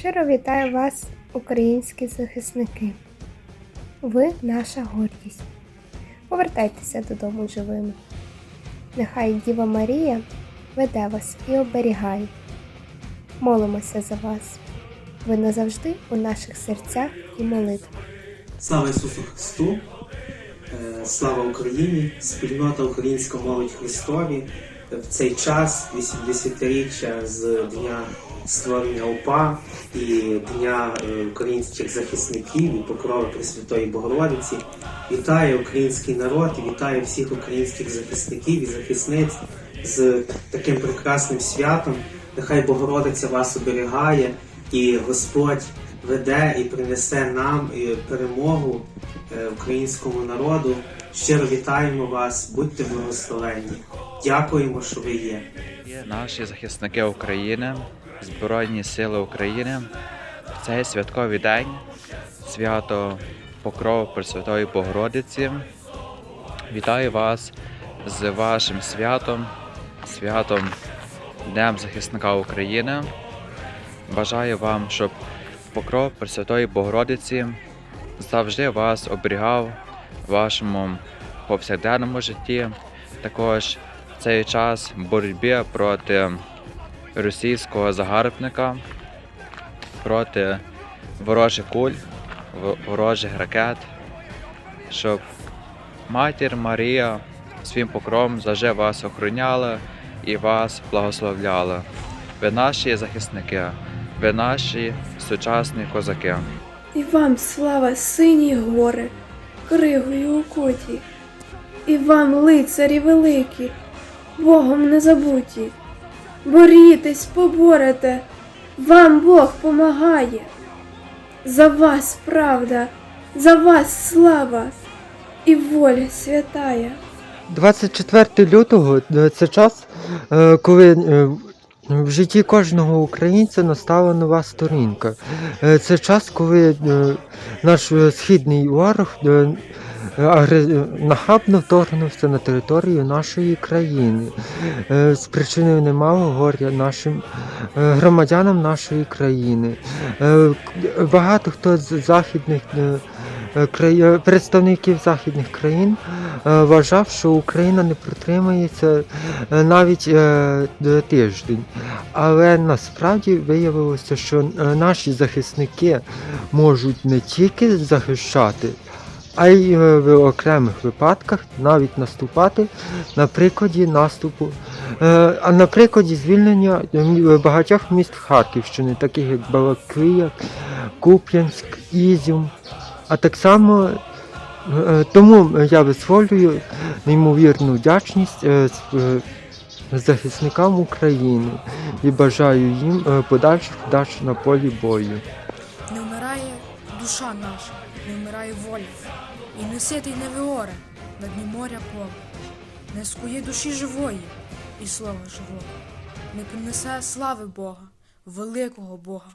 Щиро вітаю вас, українські захисники. Ви наша гордість. Повертайтеся додому живими. Нехай Діва Марія веде вас і оберігає. Молимося за вас. Ви назавжди у наших серцях і молитвах. Слава Ісусу Христу! Е, Слава Україні! Спільнота Українська молодь Христові в цей час 80-річчя з дня створення УПА і Дня е, українських захисників і покрови Пресвятої Богородиці. Вітаю український народ і вітаю всіх українських захисників і захисниць з таким прекрасним святом. Нехай Богородиця вас оберігає і Господь веде і принесе нам е, перемогу е, українському народу. Щиро вітаємо вас, будьте благословенні. Дякуємо, що ви є. Наші захисники України, Збройні Сили України. В цей святковий день свято Покров Пресвятої Богородиці. Вітаю вас з вашим святом, святом Днем захисника України. Бажаю вам, щоб покров Пресвятої Богородиці завжди вас оберігав в вашому повсякденному житті. Також цей час боротьби проти російського загарбника, проти ворожих куль, ворожих ракет, щоб матір Марія своїм покровом завжди вас охороняла і вас благословляла. Ви наші захисники, ви наші сучасні козаки. І вам слава сині гори, кригою у коті, і вам, лицарі великі, Богом не забуті. Борітесь, поборете, вам Бог помагає. За вас правда, за вас слава і воля святая. 24 лютого це час, е, коли е, в житті кожного українця настала нова сторінка. Е, Це час, коли наш східний ворог нахабно вторгнувся на територію нашої країни, е, спричинив немало горя нашим е, громадянам нашої країни. Е, Багато хто з західних е, е, е, представників західних країн е, вважав, що Україна не протримається е, навіть е, тиждень. Але насправді виявилося, що е, наші захисники можуть не тільки захищати, а й е, в окремих випадках навіть наступати на прикладі наступу, е, а на прикладі звільнення е, багатьох міст Харківщини, таких як Балаклія, Куп'янськ, Ізюм. А так само Тому я висловлюю неймовірну вдячність захисникам України і бажаю їм подальших вдач на полі бою. Душа наша, не вмирає воля, і не ситий не виоре на дні моря поле, не скує душі живої і слова живого, не принесе слави Бога, великого Бога.